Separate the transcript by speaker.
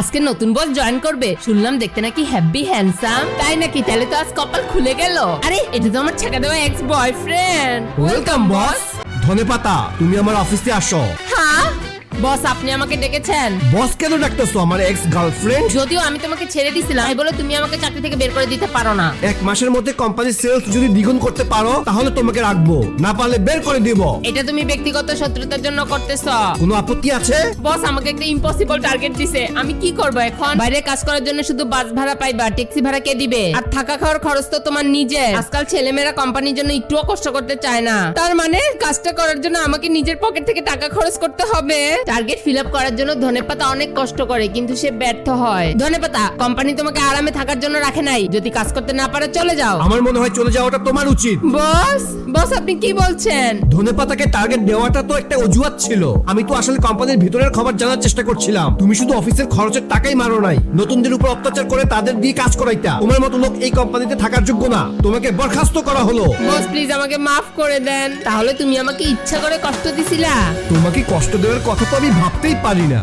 Speaker 1: আজকে নতুন বস জয়েন করবে। শুনলাম দেখতে নাকি হ্যাপি হ্যান্ডসাম তাই নাকি তাহলে তো আজ কপাল খুলে গেল। আরে এটা তো আমার ছেঁকা দেওয়া এক্স বয়ফ্রেন্ড ওয়েলকাম বস
Speaker 2: ধনে পাতা তুমি আমার অফিসে আসো।
Speaker 1: হ্যাঁ? বস আপনি আমাকে ডেকেছেন?
Speaker 2: বস কেন ডাকতেছো? আমার এক্স গার্লফ্রেন্ড
Speaker 1: যদিও আমি তোমাকে ছেড়ে দিছিলাম তাই বলে তুমি আমাকে চাকরি থেকে বের করে দিতে পারো না।
Speaker 2: এক মাসের মধ্যে কোম্পানির সেলস যদি দ্বিগুণ করতে পারো তাহলে তোমাকে রাখব। না পারলে বের করে দিব।
Speaker 1: এটা তুমি ব্যক্তিগত শত্রুতার জন্য করতেছ।
Speaker 2: কোনো আপত্তি আছে?
Speaker 1: বস আমাকে একটা ইম্পসিবল টার্গেট দিছে। আমি কি করব এখন? বাইরে কাজ করার জন্য শুধু বাস ভাড়া পাইবা ট্যাক্সি ভাড়া কে দিবে? আর থাকা খাওয়ার খরচ তো তোমার নিজে আজকাল ছেলেমেয়েরা কোম্পানির জন্য একটুও কষ্ট করতে চায় না। তার মানে কাজটা করার জন্য আমাকে নিজের পকেট থেকে টাকা খরচ করতে হবে? টার্গেট ফিল আপ করার জন্য ধনেপাতা অনেক কষ্ট করে কিন্তু সে ব্যর্থ হয়। ধনেপাতা কোম্পানি তোমাকে আরামে থাকার জন্য রাখে নাই। যদি কাজ করতে না পারে চলে যাও।
Speaker 2: আমার মনে হয় চলে যাওয়াটা তোমার উচিত।
Speaker 1: বস বস আপনি কি বলছেন?
Speaker 2: ধনেপাতাকে টার্গেট দেওয়াটা তো একটা অজুহাত ছিল। আমি তো আসলে কোম্পানির ভিতরের খবর জানার চেষ্টা করছিলাম। তুমি শুধু অফিসের খরচের টাকাই মারো নাই। নতুনদের উপর অত্যাচার করে তাদের দিয়ে কাজ করাইতা। তোমার মতো লোক এই কোম্পানিতে থাকার যোগ্য না। তোমাকে বরখাস্ত করা হলো।
Speaker 1: বস প্লিজ আমাকে মাফ করে দেন। তাহলে তুমি আমাকে ইচ্ছা করে কষ্ট দিছিলা।
Speaker 2: তোমাকে কষ্ট দেওয়ার কথা তো আমি ভাবতেই পারি না।